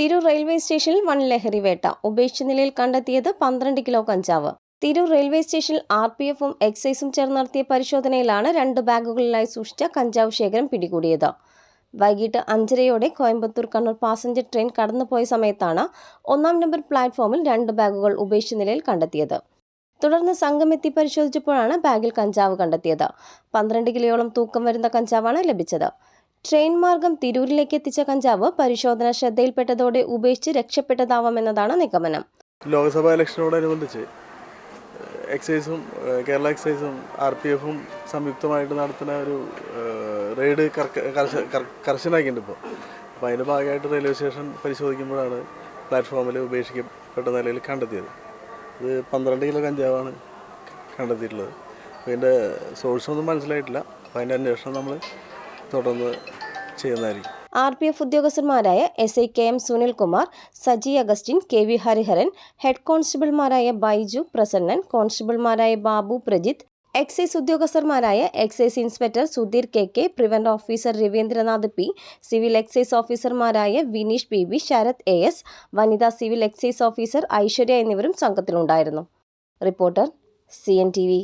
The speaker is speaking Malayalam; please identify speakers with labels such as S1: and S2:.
S1: തിരൂർ റെയിൽവേ സ്റ്റേഷനിൽ വൺ ലഹരി വേട്ട. ഉപേക്ഷിച്ച നിലയിൽ കണ്ടെത്തിയത് പന്ത്രണ്ട് കിലോ കഞ്ചാവ്. തിരു റെയിൽവേ സ്റ്റേഷനിൽ ആർ പി എഫും എക്സൈസും ചേർന്ന് നടത്തിയ പരിശോധനയിലാണ് രണ്ട് ബാഗുകളിലായി സൂക്ഷിച്ച കഞ്ചാവ് ശേഖരം പിടികൂടിയത്. വൈകിട്ട് അഞ്ചരയോടെ കോയമ്പത്തൂർ കണ്ണൂർ പാസഞ്ചർ ട്രെയിൻ കടന്നുപോയ സമയത്താണ് ഒന്നാം നമ്പർ പ്ലാറ്റ്ഫോമിൽ രണ്ട് ബാഗുകൾ ഉപേക്ഷിച്ച നിലയിൽ കണ്ടെത്തിയത്. തുടർന്ന് സംഘമെത്തി പരിശോധിച്ചപ്പോഴാണ് ബാഗിൽ കഞ്ചാവ് കണ്ടെത്തിയത്. പന്ത്രണ്ട് കിലോയോളം തൂക്കം വരുന്ന കഞ്ചാവാണ് ലഭിച്ചത്. ട്രെയിൻ മാർഗം തിരൂരിലേക്ക് എത്തിച്ച കഞ്ചാവ് പരിശോധന ശ്രദ്ധയിൽപ്പെട്ടതോടെ ഉപേക്ഷിച്ച് രക്ഷപ്പെട്ടതാവാമെന്നതാണ് നിഗമനം.
S2: ലോക്സഭാ ഇലക്ഷനോടനുബന്ധിച്ച് എക്സൈസും കേരള എക്സൈസും ആർ പി എഫും സംയുക്തമായിട്ട് നടത്തുന്ന ഒരു റെയ്ഡ് കർശനാക്കിയിട്ടുണ്ട് ഇപ്പോൾ അപ്പോൾ അതിന്റെ ഭാഗമായിട്ട് റെയിൽവേ സ്റ്റേഷൻ പരിശോധിക്കുമ്പോഴാണ് പ്ലാറ്റ്ഫോമിൽ ഉപേക്ഷിക്കപ്പെട്ട നിലയിൽ കണ്ടെത്തിയത്. ഇത് പന്ത്രണ്ട് കിലോ കഞ്ചാവാണ് കണ്ടെത്തിയിട്ടുള്ളത്. അപ്പോൾ ഇതിന്റെ സോഴ്സൊന്നും മനസ്സിലായിട്ടില്ല. അപ്പോൾ അതിന്റെ അന്വേഷണം നമ്മൾ തുടർന്ന് ചെയ്യുന്നതായിരിക്കും.
S1: R P F ഉദ്യോഗസ്ഥന്മാരായ S I K M Sunilkumar Saji Augustine K V Hariharan head കോൺസ്റ്റബിൾമാരായ Baiju Prasannan കോൺസ്റ്റബിൾമാരായ Babu Prajith excise ഉദ്യോഗസ്ഥന്മാരായ excise inspector Sudheer K K prevent officer Raveendranath P civil excise ഓഫീസർമാരായ Vineesh P B Sarath A S വനിതാ സിവിൽ എക്സൈസ് ഓഫീസർ ഐശ്വര്യ എന്നിവരും സംഘത്തിലുണ്ടായിരുന്നു. Reporter C N T V.